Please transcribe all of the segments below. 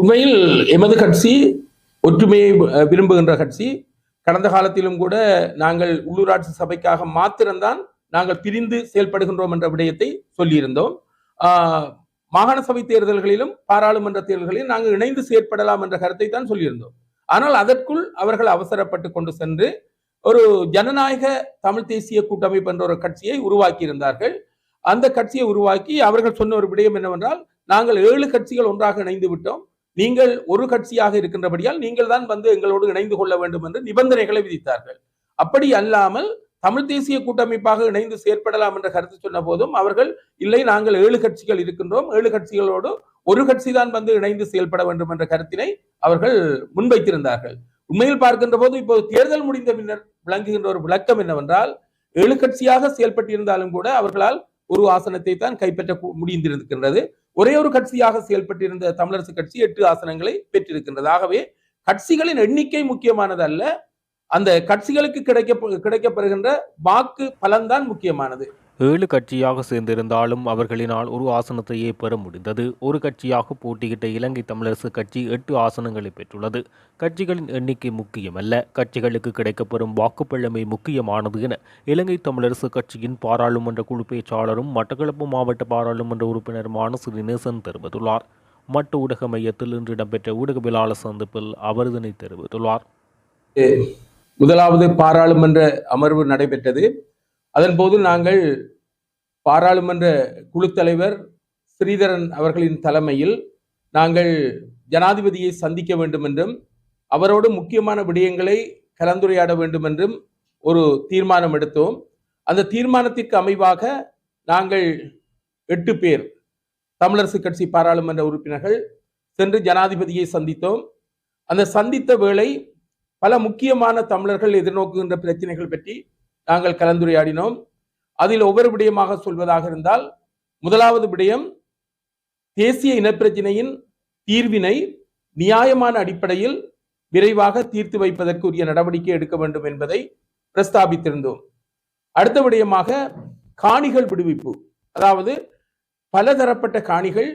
உண்மையில் எமது கட்சி ஒற்றுமையை விரும்புகின்ற கட்சி. கடந்த காலத்திலும் கூட நாங்கள் உள்ளூராட்சி சபைக்காக மாத்திரம்தான் நாங்கள் பிரிந்து செயல்படுகின்றோம் என்ற விடயத்தை சொல்லியிருந்தோம். மாகாண சபை தேர்தல்களிலும் பாராளுமன்ற தேர்தல்களிலும் நாங்கள் இணைந்து செயற்படலாம் என்ற கருத்தை தான் சொல்லியிருந்தோம். ஆனால் அதற்குள் அவர்கள் அவசரப்பட்டு கொண்டு சென்று ஒரு ஜனநாயக தமிழ் தேசிய கூட்டமைப்பு என்ற ஒரு கட்சியை உருவாக்கி இருந்தார்கள் அந்த கட்சியை உருவாக்கி அவர்கள் சொன்ன ஒரு விடயம் என்னவென்றால் நாங்கள் ஏழு கட்சிகள் ஒன்றாக இணைந்து விட்டோம். நீங்கள் ஒரு கட்சியாக இருக்கின்றபடியால் நீங்கள் தான் வந்து எங்களோடு இணைந்து கொள்ள வேண்டும் என்று நிபந்தனைகளை விதித்தார்கள். அப்படி அல்லாமல் தமிழ் தேசிய கூட்டமைப்பாக இணைந்து செயற்படலாம் என்ற கருத்து சொன்ன போதும் அவர்கள் இல்லை நாங்கள் ஏழு கட்சிகள் இருக்கின்றோம் ஏழு கட்சிகளோடு ஒரு கட்சி தான் வந்து இணைந்து செயல்பட வேண்டும் என்ற கருத்தினை அவர்கள் முன்வைத்திருந்தார்கள். உண்மையில் பார்க்கின்ற போது இப்போது தேர்தல் முடிந்த பின்னர் விளங்குகின்ற ஒரு விளக்கம் என்னவென்றால் ஏழு கட்சியாக செயல்பட்டிருந்தாலும் கூட அவர்களால் ஒரு ஆசனத்தை தான் கைப்பற்ற முடிந்திருக்கின்றது. ஒரே ஒரு கட்சியாக செயல்பட்டிருந்த தமிழரசு கட்சி எட்டு ஆசனங்களை பெற்றிருக்கின்றது. ஆகவே கட்சிகளின் எண்ணிக்கை முக்கியமானது அல்ல அந்த கட்சிகளுக்கு கிடைக்க கிடைக்கப்பெறுகின்ற வாக்கு பலன்தான் முக்கியமானது. ஏழு கட்சியாக சேர்ந்திருந்தாலும் அவர்களினால் ஒரு ஆசனத்தையே பெற முடிந்தது. ஒரு கட்சியாக போட்டியிட்ட இலங்கை தமிழரசு கட்சி எட்டு ஆசனங்களை பெற்றுள்ளது. கட்சிகளின் எண்ணிக்கை முக்கியமல்ல. கட்சிகளுக்கு கிடைக்கப்பெறும் வாக்குப்பழமை முக்கியமானது என இலங்கை தமிழரசு கட்சியின் பாராளுமன்ற குழு பேச்சாளரும் மட்டக்களப்பு மாவட்ட பாராளுமன்ற உறுப்பினருமான ஸ்ரீநேசன் தெரிவித்துள்ளார். மட்டு ஊடக மையத்தில் இன்று இடம்பெற்ற ஊடகவியலாளர் சந்திப்பில் அவர் இதனை தெரிவித்துள்ளார். முதலாவது பாராளுமன்ற அமர்வு நடைபெற்றது. அதன்போது நாங்கள் பாராளுமன்ற குழு தலைவர் ஸ்ரீதரன் அவர்களின் தலைமையில் நாங்கள் ஜனாதிபதியை சந்திக்க வேண்டும் என்றும் அவரோடு முக்கியமான விடயங்களை கலந்துரையாட வேண்டும் என்றும் ஒரு தீர்மானம் எடுத்தோம். அந்த தீர்மானத்திற்கு அமைவாக நாங்கள் எட்டு பேர் தமிழரசு கட்சி பாராளுமன்ற உறுப்பினர்கள் சென்று ஜனாதிபதியை சந்தித்தோம். அந்த சந்தித்த வேளை பல முக்கியமான தமிழர்கள் எதிர்நோக்குகின்ற பிரச்சனைகள் பற்றி நாங்கள் கலந்துரையாடினோம். அதில் ஒவ்வொரு விடயமாக சொல்வதாக இருந்தால் முதலாவது விடயம் தேசிய இனப்பிரச்சினையின் தீர்வினை நியாயமான அடிப்படையில் விரைவாக தீர்த்து வைப்பதற்கு உரிய நடவடிக்கை எடுக்க வேண்டும் என்பதை பிரஸ்தாபித்திருந்தோம். அடுத்த விடயமாக காணிகள் விடுவிப்பு. அதாவது பலதரப்பட்ட காணிகள்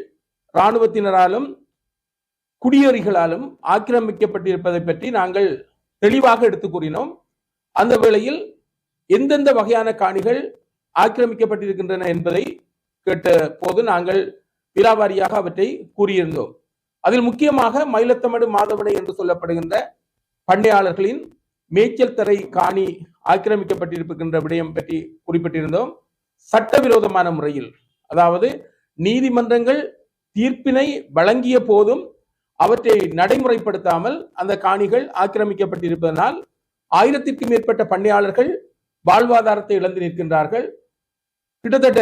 இராணுவத்தினராலும் குடியேறிகளாலும் ஆக்கிரமிக்கப்பட்டிருப்பதை பற்றி நாங்கள் தெளிவாக எடுத்து கூறினோம். அந்த வேளையில் எந்தெந்த வகையான காணிகள் ஆக்கிரமிக்கப்பட்டிருக்கின்றன என்பதை கேட்ட போது நாங்கள் விழாவாரியாக அவற்றை கூறியிருந்தோம். அதில் முக்கியமாக மயிலத்தமடு மாதவனை என்று சொல்லப்படுகின்ற பண்ணையாளர்களின் மேய்ச்சல் தரை காணி ஆக்கிரமிக்கப்பட்டிருக்கின்ற விடயம் பற்றி குறிப்பிட்டிருந்தோம். சட்டவிரோதமான முறையில். அதாவது நீதிமன்றங்கள் தீர்ப்பினை வழங்கிய போதும் அவற்றை நடைமுறைப்படுத்தாமல் அந்த காணிகள் ஆக்கிரமிக்கப்பட்டிருப்பதனால் ஆயிரத்திற்கும் மேற்பட்ட பண்ணையாளர்கள் வாழ்வாதாரத்தை இழந்து நிற்கின்றார்கள். கிட்டத்தட்ட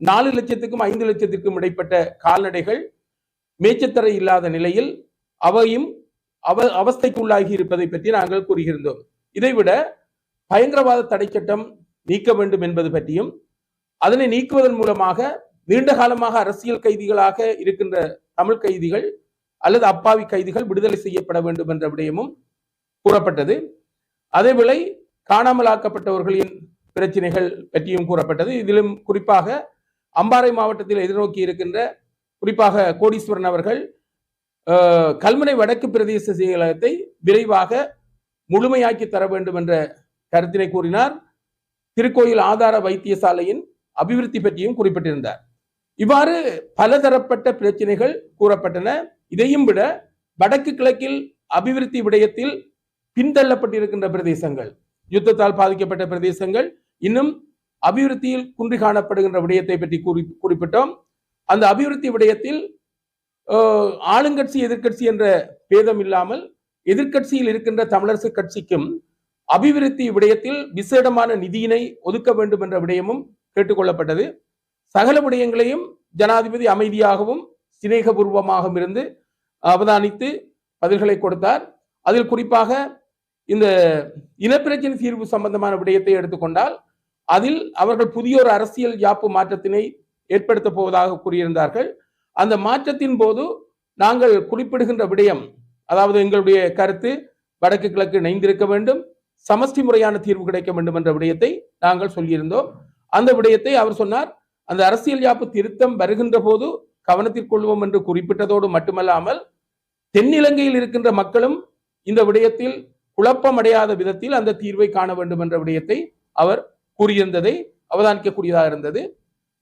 நாலு லட்சத்துக்கும் ஐந்து லட்சத்திற்கும் இடைப்பட்ட கால்நடைகள் மேய்ச்சத்தரை இல்லாத நிலையில் அவையும் அவ அவஸ்தைக்குள்ளாகி இருப்பதை பற்றி நாங்கள் கூறுகின்றோம் இதைவிட பயங்கரவாத தடை சட்டம் நீக்க வேண்டும் என்பது பற்றியும் அதனை நீக்குவதன் மூலமாக நீண்ட காலமாக அரசியல் கைதிகளாக இருக்கின்ற தமிழ் கைதிகள் அல்லது அப்பாவி கைதிகள் விடுதலை செய்யப்பட வேண்டும் என்ற விடயமும் கூறப்பட்டது. அதேவேளை காணாமலாக்கப்பட்டவர்களின் பிரச்சனைகள் பற்றியும் கூறப்பட்டது. இதிலும் குறிப்பாக அம்பாறை மாவட்டத்தில் எதிர்நோக்கி இருக்கின்ற குறிப்பாக கோடீஸ்வரன் அவர்கள் கல்முனை வடக்கு பிரதேச செயலகத்தை விரைவாக முழுமையாக்கி தர வேண்டும் என்ற கருத்தினை கூறினார். திருக்கோயில் ஆதார வைத்தியசாலையின் அபிவிருத்தி பற்றியும் குறிப்பிட்டிருந்தார். இவ்வாறு பலதரப்பட்ட பிரச்சனைகள் கூறப்பட்டன. இதையும் விட வடக்கு கிழக்கில் அபிவிருத்தி விடயத்தில் பின்தள்ளப்பட்டிருக்கின்ற பிரதேசங்கள் யுத்தத்தால் பாதிக்கப்பட்ட பிரதேசங்கள் இன்னும் அபிவிருத்தியில் குன்றி காணப்படுகின்ற விடயத்தை பற்றி குறி குறிப்பிட்டோம். அந்த அபிவிருத்தி விடயத்தில் ஆளுங்கட்சி எதிர்கட்சி என்ற பேதம் இல்லாமல் எதிர்க்கட்சியில் இருக்கின்ற தமிழரசு கட்சிக்கும் அபிவிருத்தி விடயத்தில் விசேடமான நிதியினை ஒதுக்க வேண்டும் என்ற விடயமும் கேட்டுக்கொள்ளப்பட்டது. சகல விடயங்களையும் ஜனாதிபதி அமைதியாகவும் சிநேகபூர்வமாகவும் இருந்து அவதானித்து பதில்களை கொடுத்தார். அதில் குறிப்பாக இந்த இனப்பிரச்சனை தீர்வு சம்பந்தமான விடயத்தை எடுத்துக்கொண்டால் அதில் அவர்கள் புதிய ஒரு அரசியல் யாப்பு மாற்றத்தினை ஏற்படுத்த போவதாக கூறியிருந்தார்கள். அந்த மாற்றத்தின் போது நாங்கள் குறிப்பிடுகின்ற விடயம் அதாவது எங்களுடைய கருத்து வடக்கு கிழக்கு இணைந்திருக்க வேண்டும் சமஷ்டி முறையான தீர்வு கிடைக்க வேண்டும் என்ற விடயத்தை நாங்கள் சொல்லியிருந்தோம். அந்த விடயத்தை அவர் சொன்னார் அந்த அரசியல் யாப்பு திருத்தம் வருகின்ற போது கவனத்திற்கொள்வோம் என்று குறிப்பிட்டதோடு மட்டுமல்லாமல் தென்னிலங்கையில் இருக்கின்ற மக்களும் இந்த விடயத்தில் குழப்பமடையாத விதத்தில் அந்த தீர்வை காண வேண்டும் என்ற விடயத்தை அவர் கூறியிருந்ததை அவதானிக்கக்கூடியதாக இருந்தது.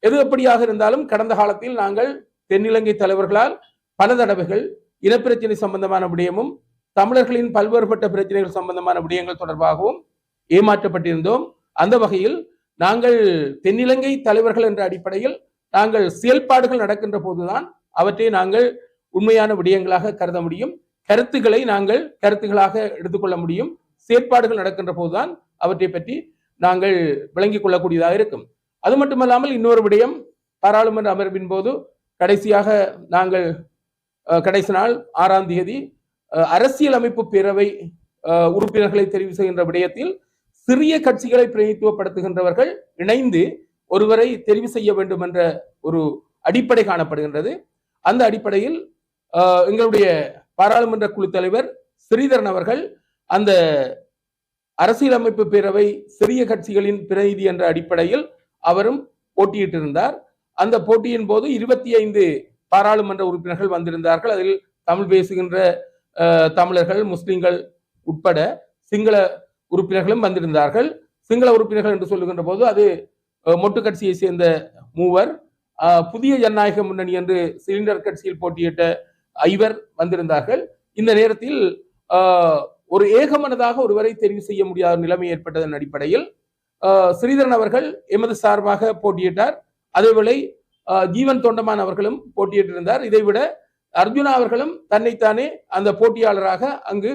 எது எப்படியாக இருந்தாலும் கடந்த காலத்தில் நாங்கள் தென்னிலங்கை தலைவர்களால் பல தடவைகள் இனப்பிரச்சனை சம்பந்தமான விடயமும் தமிழர்களின் பல்வேறுபட்ட பிரச்சனைகள் சம்பந்தமான விடயங்கள் தொடர்பாகவும் ஏமாற்றப்பட்டிருந்தோம். அந்த வகையில் நாங்கள் தென்னிலங்கை தலைவர்கள் என்ற அடிப்படையில் நாங்கள் செயல்பாடுகள் நடக்கின்ற போதுதான் அவற்றை நாங்கள் உண்மையான விடயங்களாக கருத முடியும். கருத்துக்களை நாங்கள் கருத்துக்களாக எடுத்துக்கொள்ள முடியும். செயற்பாடுகள் நடக்கின்ற போதுதான் அவற்றை பற்றி நாங்கள் விளங்கிக் கொள்ளக்கூடியதாக இருக்கும். அது மட்டுமல்லாமல் இன்னொரு விடயம் பாராளுமன்ற அமர்வின் போது கடைசியாக நாங்கள் கடைசி நாள் ஆறாம் தேதி அரசியல் அமைப்பு பேரவை உறுப்பினர்களை தெரிவு செய்கின்ற விடயத்தில் சிறிய கட்சிகளை பிரதிநிதித்துவப்படுத்துகின்றவர்கள் இணைந்து ஒருவரை தெரிவு செய்ய வேண்டும் என்ற ஒரு அடிப்படை காணப்படுகின்றது. அந்த அடிப்படையில் எங்களுடைய பாராளுமன்ற குழு தலைவர் ஸ்ரீதரன் அவர்கள் அந்த அரசியலமைப்பு பேரவை சிறிய கட்சிகளின் பிரதிநிதி என்ற அடிப்படையில் அவரும் போட்டியிட்டிருந்தார். அந்த போட்டியின் போது இருபத்தி ஐந்து பாராளுமன்ற உறுப்பினர்கள் வந்திருந்தார்கள். அதில் தமிழ் பேசுகின்ற தமிழர்கள் முஸ்லிம்கள் உட்பட சிங்கள உறுப்பினர்களும் வந்திருந்தார்கள். சிங்கள உறுப்பினர்கள் என்று சொல்லுகின்ற போது அது மொட்டு கட்சியை சேர்ந்த மூவர். புதிய ஜனநாயக முன்னணி என்று சிலிண்டர் கட்சியில் போட்டியிட்ட ஐவர் வந்திருந்தார்கள். இந்த நேரத்தில் ஒரு ஏகமனதாக ஒருவரை தெரிவு செய்ய முடியாத நிலைமை ஏற்பட்டதன் அடிப்படையில் ஸ்ரீதரன் அவர்கள் எமது சார்பாக போட்டியிட்டார். அதேவேளை ஜீவன் தொண்டமான் அவர்களும் போட்டியிட்டிருந்தார். இதைவிட அர்ஜுனா அவர்களும் தன்னைத்தானே அந்த போட்டியாளராக அங்கு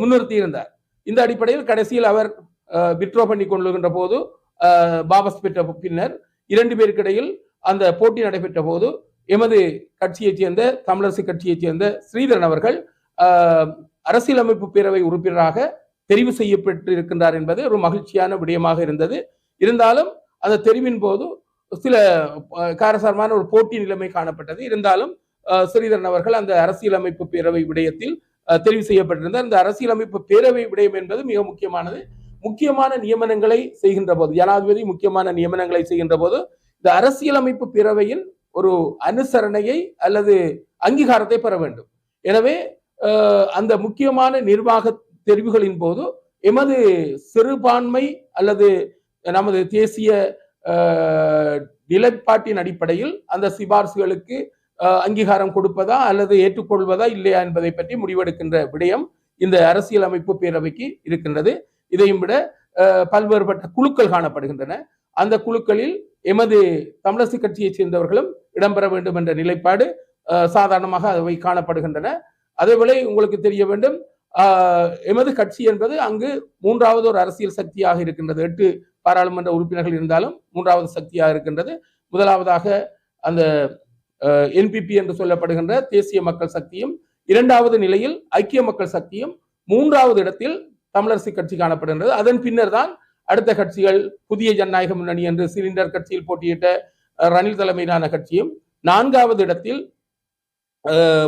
முன்னிறுத்தியிருந்தார். இந்த அடிப்படையில் கடைசியில் அவர் விட்ரோ பண்ணி கொள்ளுகின்ற போது அஹ், வாபஸ் பெற்ற பின்னர் இரண்டு பேருக்கிடையில் அந்த போட்டி நடைபெற்ற போது எமது கட்சியைச் சேர்ந்த தமிழரசு கட்சியைச் சேர்ந்த ஸ்ரீதரன் அவர்கள் அரசியலமைப்பு பேரவை உறுப்பினராக தெரிவு செய்யப்பட்டிருக்கின்றார் என்பது ஒரு மகிழ்ச்சியான விடயமாக இருந்தது. இருந்தாலும் அந்த தெரிவின் போது சில காரசாரமான ஒரு போட்டி நிலைமை காணப்பட்டது. இருந்தாலும் ஸ்ரீதரன் அவர்கள் அந்த அரசியலமைப்பு பேரவை விடயத்தில் தெரிவு செய்யப்பட்டிருந்தார். இந்த அரசியலமைப்பு பேரவை விடயம் என்பது மிக முக்கியமானது. முக்கியமான நியமனங்களை செய்கின்ற போது ஜனாதிபதி முக்கியமான நியமனங்களை செய்கின்ற போது இந்த அரசியலமைப்பு பேரவையின் ஒரு அனுசரணையை அல்லது அங்கீகாரத்தை பெற வேண்டும். எனவே அந்த முக்கியமான நிர்வாக தெரிவுகளின் போது எமது சிறுபான்மை அல்லது நமது தேசிய நிலைப்பாட்டின் அடிப்படையில் அந்த சிபார்சுகளுக்கு அங்கீகாரம் கொடுப்பதா அல்லது ஏற்றுக்கொள்வதா இல்லையா என்பதை பற்றி முடிவெடுக்கின்ற விடயம் இந்த அரசியலமைப்பு பேரவைக்கு இருக்கின்றது. இதையும் விட பல்வேறுபட்ட குழுக்கள் காணப்படுகின்றன. அந்த குழுக்களில் எமது தமிழரசு கட்சியைச் சேர்ந்தவர்களும் இடம்பெற வேண்டும் என்ற நிலைப்பாடு சாதாரணமாக அவை காணப்படுகின்றன. அதேபோல உங்களுக்கு தெரிய வேண்டும் எமது கட்சி என்பது அங்கு மூன்றாவது ஒரு அரசியல் சக்தியாக இருக்கின்றது. எட்டு பாராளுமன்ற உறுப்பினர்கள் இருந்தாலும் மூன்றாவது சக்தியாக இருக்கின்றது. முதலாவதாக அந்த என்பிபி என்று சொல்லப்படுகின்ற தேசிய மக்கள் சக்தியும் இரண்டாவது நிலையில் ஐக்கிய மக்கள் சக்தியும் மூன்றாவது இடத்தில் தமிழரசு கட்சி காணப்படுகின்றது. அதன் பின்னர் தான் அடுத்த கட்சிகள் புதிய ஜனநாயக முன்னணி என்று சிலிண்டர் கட்சியில் போட்டியிட்ட ரணில் தலைமையிலான கட்சியும் நான்காவது இடத்தில்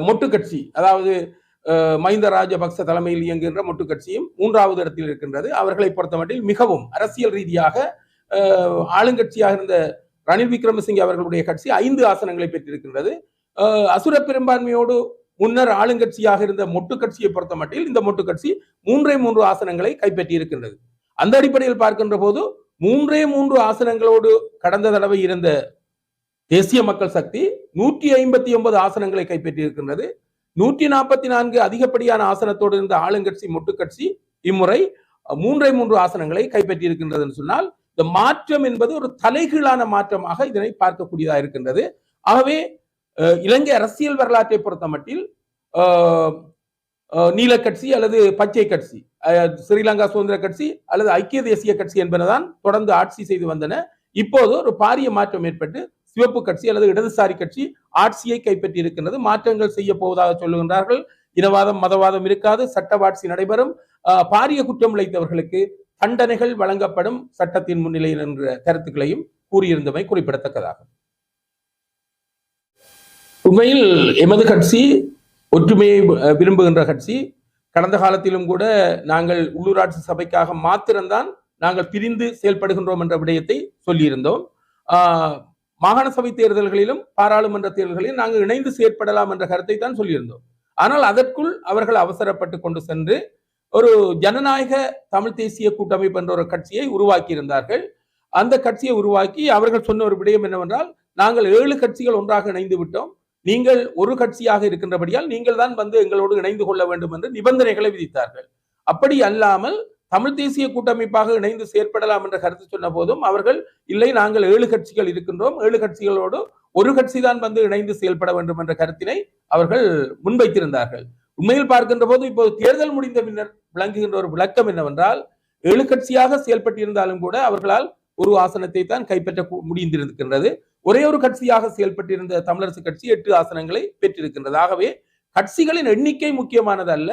மொட்டு கட்சி அதாவது மஹிந்த ராஜபக்ச தலைமையில் இயங்குகின்ற மொட்டு கட்சியும் மூன்றாவது இடத்தில் இருக்கின்றது. அவர்களை பொறுத்தமட்டில் மிகவும் அரசியல் ரீதியாக ஆளுங்கட்சியாக இருந்த ரணில் விக்ரமசிங்கே அவர்களுடைய கட்சி ஐந்து ஆசனங்களை பெற்றிருக்கின்றது. அசுர பெரும்பான்மையோடு முன்னர் ஆளுங்கட்சியாக இருந்த மொட்டு கட்சியை பொறுத்தமட்டில் இந்த மொட்டு கட்சி மூன்றே மூன்று ஆசனங்களை கைப்பற்றி இருக்கின்றது அந்த அடிப்படையில் பார்க்கின்ற போது மூன்றே மூன்று ஆசனங்களோடு கடந்த தடவை இருந்த தேசிய மக்கள் சக்தி நூற்றி ஐம்பத்தி ஒன்பது ஆசனங்களை கைப்பற்றியிருக்கின்றது நூற்றி நாற்பத்தி நான்கு அதிகப்படியான ஆசனத்தோடு இருந்த ஆளுங்கட்சி முட்டுக்கட்சி இம்முறை மூன்றை மூன்று ஆசனங்களை கைப்பற்றியிருக்கின்றதுன்னு என்று சொன்னால் இந்த மாற்றம் என்பது ஒரு தலைகீழான மாற்றமாக இதனை பார்க்கக்கூடியதாக இருக்கின்றது. ஆகவே இலங்கை அரசியல் வரலாற்றை பொறுத்த மட்டில் நீலக்கட்சி அல்லது பச்சை கட்சி ஸ்ரீலங்கா சுதந்திர கட்சி அல்லது ஐக்கிய தேசிய கட்சி என்பனதான் தொடர்ந்து ஆட்சி செய்து வந்தன. இப்போது ஒரு பாரிய மாற்றம் ஏற்பட்டு சிவப்பு கட்சி அல்லது இடதுசாரி கட்சி ஆட்சியை கைப்பற்றி இருக்கின்றது. மாற்றங்கள் செய்ய போவதாக சொல்லுகின்றார்கள். இனவாதம் மதவாதம் இருக்காது. சட்டவாட்சி நடைபெறும். பாரிய குற்றம் இழைத்தவர்களுக்கு தண்டனைகள் வழங்கப்படும் சட்டத்தின் முன்னிலையில் என்ற கருத்துக்களையும் கூறியிருந்தமை குறிப்பிடத்தக்கதாகும். உண்மையில் எமது கட்சி ஒற்றுமையை விரும்புகின்ற கட்சி. கடந்த காலத்திலும் கூட நாங்கள் உள்ளூராட்சி சபைக்காக மாத்திரம்தான் நாங்கள் பிரிந்து செயல்படுகின்றோம் என்ற விடயத்தை சொல்லியிருந்தோம். ஆஹ், மாகாண சபை தேர்தல்களிலும் பாராளுமன்ற தேர்தல்களிலும் நாங்கள் இணைந்து செயற்படலாம் என்ற கருத்தை தான் சொல்லியிருந்தோம். ஆனால் அதற்குள் அவர்கள் அவசரப்பட்டு கொண்டு சென்று ஒரு ஜனநாயக தமிழ் தேசிய கூட்டமைப்பு என்ற ஒரு கட்சியை உருவாக்கி இருந்தார்கள் அந்த கட்சியை உருவாக்கி அவர்கள் சொன்ன ஒரு விடயம் என்னவென்றால் நாங்கள் ஏழு கட்சிகள் ஒன்றாக இணைந்து விட்டோம். நீங்கள் ஒரு கட்சியாக இருக்கின்றபடியால் நீங்கள் தான் வந்து எங்களோடு இணைந்து கொள்ள வேண்டும் என்று நிபந்தனைகளை விதித்தார்கள். அப்படி அல்லாமல் தமிழ் தேசிய கூட்டமைப்பாக இணைந்து செயற்படலாம் என்ற கருத்து சொன்ன போதும் அவர்கள் இல்லை நாங்கள் ஏழு கட்சிகள் இருக்கின்றோம். ஏழு கட்சிகளோடு ஒரு கட்சி தான் வந்து இணைந்து செயல்பட வேண்டும் என்ற கருத்தினை அவர்கள் முன்வைத்திருந்தார்கள். உண்மையில் பார்க்கின்ற போது இப்போது தேர்தல் முடிந்த பின்னர் விளங்குகின்ற ஒரு விளக்கம் என்னவென்றால் ஏழு கட்சியாக செயல்பட்டிருந்தாலும் கூட அவர்களால் ஒரு ஆசனத்தை தான் கைப்பற்ற முடிந்திருக்கின்றது. ஒரே ஒரு கட்சியாக செயல்பட்டிருந்த தமிழரசு கட்சி எட்டு ஆசனங்களை பெற்றிருக்கின்றது. ஆகவே கட்சிகளின் எண்ணிக்கை முக்கியமானது அல்ல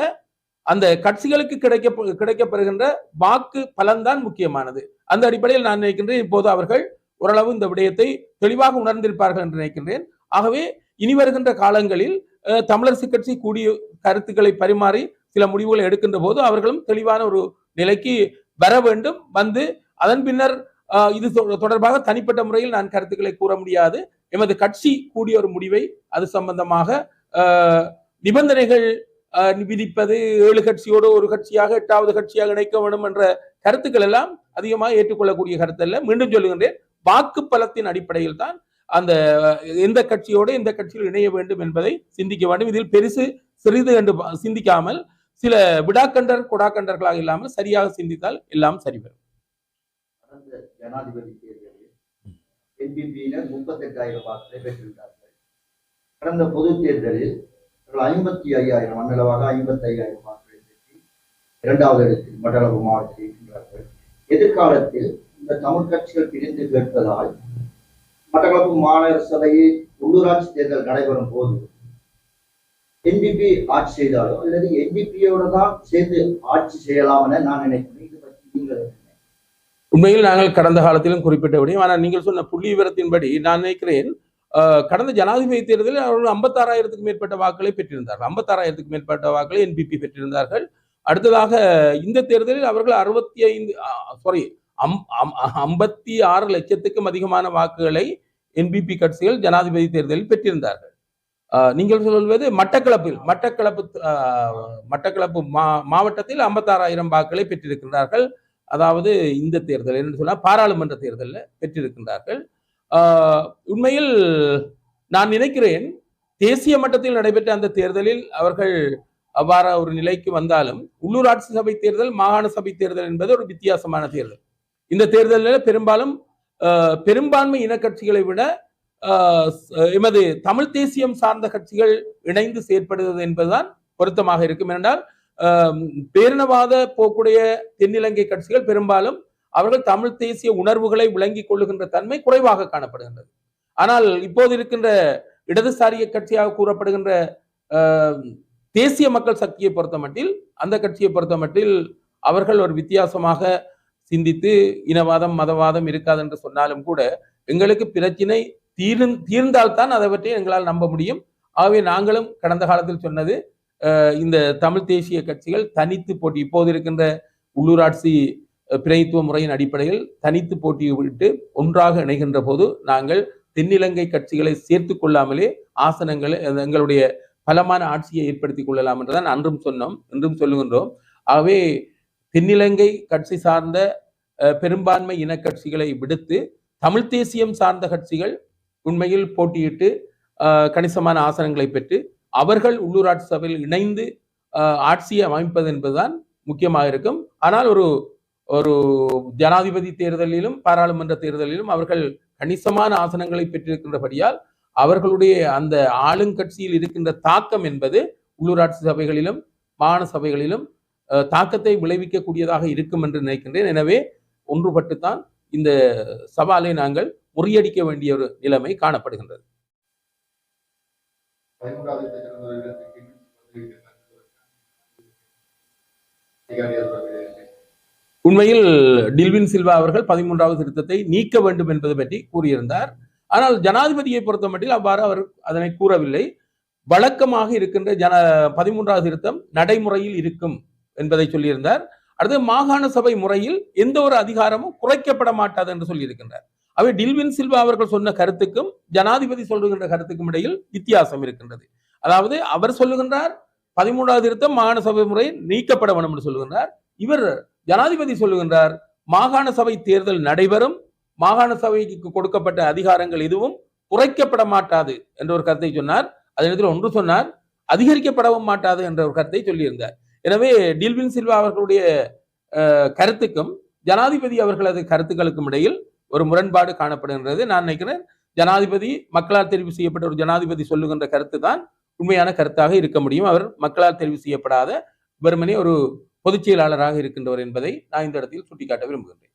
அந்த கட்சிகளுக்கு கிடைக்க கிடைக்கப்பெறுகின்ற வாக்கு பலன்தான் முக்கியமானது. அந்த அடிப்படையில் நான் நினைக்கின்றேன் இப்போது அவர்கள் ஓரளவு இந்த விடயத்தை தெளிவாக உணர்ந்திருப்பார்கள் என்று நினைக்கின்றேன். ஆகவே இனி வருகின்ற காலங்களில் தமிழரசு கட்சி கூடிய கருத்துக்களை பரிமாறி சில முடிவுகளை எடுக்கின்ற போது அவர்களும் தெளிவான ஒரு நிலைக்கு வர வேண்டும். வந்து அதன் பின்னர் இது தொ- தொடர்பாக தனிப்பட்ட முறையில் நான் கருத்துக்களை கூற முடியாது. எமது கட்சி கூடிய ஒரு முடிவை அது சம்பந்தமாக நிபந்தனைகள் விதிப்பது ஏழு கட்சியோடு ஒரு கட்சியாக எட்டாவது கட்சியாக இணைக்க வேண்டும் என்ற கருத்துக்கள் எல்லாம் அதிகமாக ஏற்றுக்கொள்ளக்கூடிய கருத்து அல்ல. மீண்டும் சொல்லுகின்றேன் வாக்கு பலத்தின் அடிப்படையில் தான் அந்த எந்த கட்சியோடு எந்த கட்சியில் இணைய வேண்டும் என்பதை சிந்திக்க வேண்டும். இதில் பெருசு சிறிது என்று சிந்திக்காமல் சில விடாக்கண்டர் கொடாக்கண்டர்களாக இல்லாமல் சரியாக சிந்தித்தால் எல்லாம் சரிவரும் கடந்த ஜனாதிபதி தேர்தலில் என்பிபியினர் முப்பத்தெட்டாயிரம் வாக்குகளை பெற்றிருந்தார்கள். கடந்த பொது தேர்தலில் ஐம்பத்தி ஐயாயிரம் மண்ணளவாக ஐம்பத்தி ஐயாயிரம் வாக்குகளை பெற்று இரண்டாவது இடத்தில் மண்டலப்பு மாவட்டத்தில் இருக்கின்றார்கள். எதிர்காலத்தில் இந்த தமிழ் கட்சிகள் பிரிந்து கேட்பதால் மட்டக்களப்பு மாநகர சபையில் உள்ளூராட்சி தேர்தல் நடைபெறும் போது என்பிபி ஆட்சி செய்தாலோ அல்லது என்பிபியோட தான் சேர்ந்து ஆட்சி செய்யலாம் என நான் நினைக்கிறேன். இது பற்றி நீங்கள் உண்மையில் நாங்கள் கடந்த காலத்திலும் குறிப்பிட்டபடி ஆனால் நீங்கள் சொன்ன புள்ளி விவரத்தின்படி நான் நினைக்கிறேன் கடந்த ஜனாதிபதி தேர்தலில் அவர்கள் ஐம்பத்தாறாயிரத்துக்கு மேற்பட்ட வாக்குகளை பெற்றிருந்தார்கள். ஐம்பத்தாறாயிரத்துக்கு மேற்பட்ட வாக்குகளை என்பிபி பெற்றிருந்தார்கள். அடுத்ததாக இந்த தேர்தலில் அவர்கள் அறுபத்தி ஐந்து சாரி ஐம்பத்தி ஆறு லட்சத்துக்கும் அதிகமான வாக்குகளை என்பிபி கட்சிகள் ஜனாதிபதி தேர்தலில் பெற்றிருந்தார்கள். நீங்கள் சொல்வது மட்டக்களப்பில் மட்டக்களப்பு மட்டக்களப்பு மா மாவட்டத்தில் ஐம்பத்தாறாயிரம் வாக்குகளை பெற்றிருக்கின்றார்கள். அதாவது இந்த தேர்தல் என்று சொன்னால் பாராளுமன்ற தேர்தலில் பெற்றிருக்கின்றார்கள். உண்மையில் நான் நினைக்கிறேன் தேசிய மட்டத்தில் நடைபெற்ற அந்த தேர்தலில் அவர்கள் அவ்வாறு ஒரு நிலைக்கு வந்தாலும் உள்ளூராட்சி சபை தேர்தல் மாகாண சபை தேர்தல் என்பது ஒரு வித்தியாசமான தேர்தல். இந்த தேர்தலில் பெரும்பாலும் பெரும்பான்மை இனக்கட்சிகளை விட ஆஹ் எமது தமிழ் தேசியம் சார்ந்த கட்சிகள் இணைந்து செயற்படுவது என்பதுதான் பொருத்தமாக இருக்கும். என்றால் பேரினவாத போக்குடைய தென்னிலங்கை கட்சிகள் பெரும்பாலும் அவர்கள் தமிழ் தேசிய உணர்வுகளை விளங்கிக் கொள்ளுகின்ற தன்மை குறைவாக காணப்படுகின்றது. ஆனால் இப்போது இருக்கின்ற இடதுசாரிய கட்சியாக கூறப்படுகின்ற தேசிய மக்கள் சக்தியை பொறுத்தமட்டில் அந்த கட்சியை பொறுத்தமட்டில் அவர்கள் ஒரு வித்தியாசமாக சிந்தித்து இனவாதம் மதவாதம் இருக்காது என்று சொன்னாலும் கூட எங்களுக்கு பிரச்சினை தீர்ந் தீர்ந்தால்தான் அதை பற்றி எங்களால் நம்ப முடியும். ஆகவே நாங்களும் கடந்த காலத்தில் சொன்னது இந்த தமிழ் தேசிய கட்சிகள் தனித்து போட்டி இப்போது இருக்கின்ற உள்ளூராட்சி அஹ், பிரதித்துவ முறையின் அடிப்படையில் தனித்து போட்டியிட்டு ஒன்றாக இணைகின்ற போது நாங்கள் தென்னிலங்கை கட்சிகளை சேர்த்து கொள்ளாமலே ஆசனங்களை எங்களுடைய பலமான ஆட்சியை ஏற்படுத்திக் கொள்ளலாம் என்றுதான் அன்றும் சொன்னோம் என்றும் சொல்லுகின்றோம். ஆகவே தென்னிலங்கை கட்சி சார்ந்த பெரும்பான்மை இன கட்சிகளை விடுத்து தமிழ் தேசியம் சார்ந்த கட்சிகள் உண்மையில் போட்டியிட்டு கணிசமான ஆசனங்களை பெற்று அவர்கள் உள்ளூராட்சி சபையில் இணைந்து ஆட்சியை அமைப்பது என்பதுதான் முக்கியமாக இருக்கும். ஆனால் ஒரு ஒரு ஜனாதிபதி தேர்தலிலும் பாராளுமன்ற தேர்தலிலும் அவர்கள் கணிசமான ஆசனங்களை பெற்றிருக்கின்றபடியால் அவர்களுடைய அந்த ஆளுங்கட்சியில் இருக்கின்ற தாக்கம் என்பது உள்ளூராட்சி சபைகளிலும் மாகாண சபைகளிலும் அஹ், தாக்கத்தை விளைவிக்கக்கூடியதாக இருக்கும் என்று நினைக்கின்றேன். எனவே ஒன்றுபட்டுத்தான் இந்த சவாலை நாங்கள் முறியடிக்க வேண்டிய ஒரு நிலைமை காணப்படுகின்றது. அதிகாரிகள் உண்மையில் டில்வின் சில்வா அவர்கள் பதிமூன்றாவது திருத்தத்தை நீக்க வேண்டும் என்பது பற்றி கூறியிருந்தார். ஆனால் ஜனாதிபதியை பொறுத்தமட்டில் அவ்வாறு அவர் அதனை கூறவில்லை. வழக்கமாக இருக்கின்ற ஜன பதிமூன்றாவது திருத்தம் நடைமுறையில் இருக்கும் என்பதை சொல்லியிருந்தார். அடுத்து மாகாண சபை முறையில் எந்த ஒரு அதிகாரமும் குறைக்கப்பட மாட்டாது என்று சொல்லியிருக்கின்றார். அவை டில்வின் சில்வா அவர்கள் சொன்ன கருத்துக்கும் ஜனாதிபதி சொல்லுகின்ற கருத்துக்கும் இடையில் வித்தியாசம் இருக்கின்றது. அதாவது அவர் சொல்லுகின்றார் பதிமூன்றாவது திருத்தம் மாகாண சபை முறை நீக்கப்பட வேண்டும் என்று சொல்லுகின்றார். இவர் ஜனாதிபதி சொல்லுகின்றார் மாகாண சபை தேர்தல் நடைபெறும் மாகாண சபைக்கு கொடுக்கப்பட்ட அதிகாரங்கள் எதுவும் குறைக்கப்பட மாட்டாது என்ற ஒரு கருத்தை சொன்னார். அதே நேரத்தில் ஒன்று சொன்னார் அதிகரிக்கப்படவும் மாட்டாது என்ற ஒரு கருத்தை சொல்லியிருந்தார். எனவே டில்வின் சில்வா அவர்களுடைய அஹ், கருத்துக்கும் ஜனாதிபதி அவர்களது கருத்துக்களுக்கும் இடையில் ஒரு முரண்பாடு காணப்படுகின்றது. நான் நினைக்கிறேன் ஜனாதிபதி மக்களால் தெரிவு செய்யப்பட்ட ஒரு ஜனாதிபதி சொல்லுகின்ற கருத்து தான் உண்மையான கருத்தாக இருக்க முடியும். அவர் மக்களால் தெரிவு செய்யப்படாத வெறுமனே ஒரு பொதுச் செயலாளராக இருக்கின்றவர் என்பதை நான் இந்த இடத்தில் சுட்டிக்காட்ட விரும்புகின்றேன்.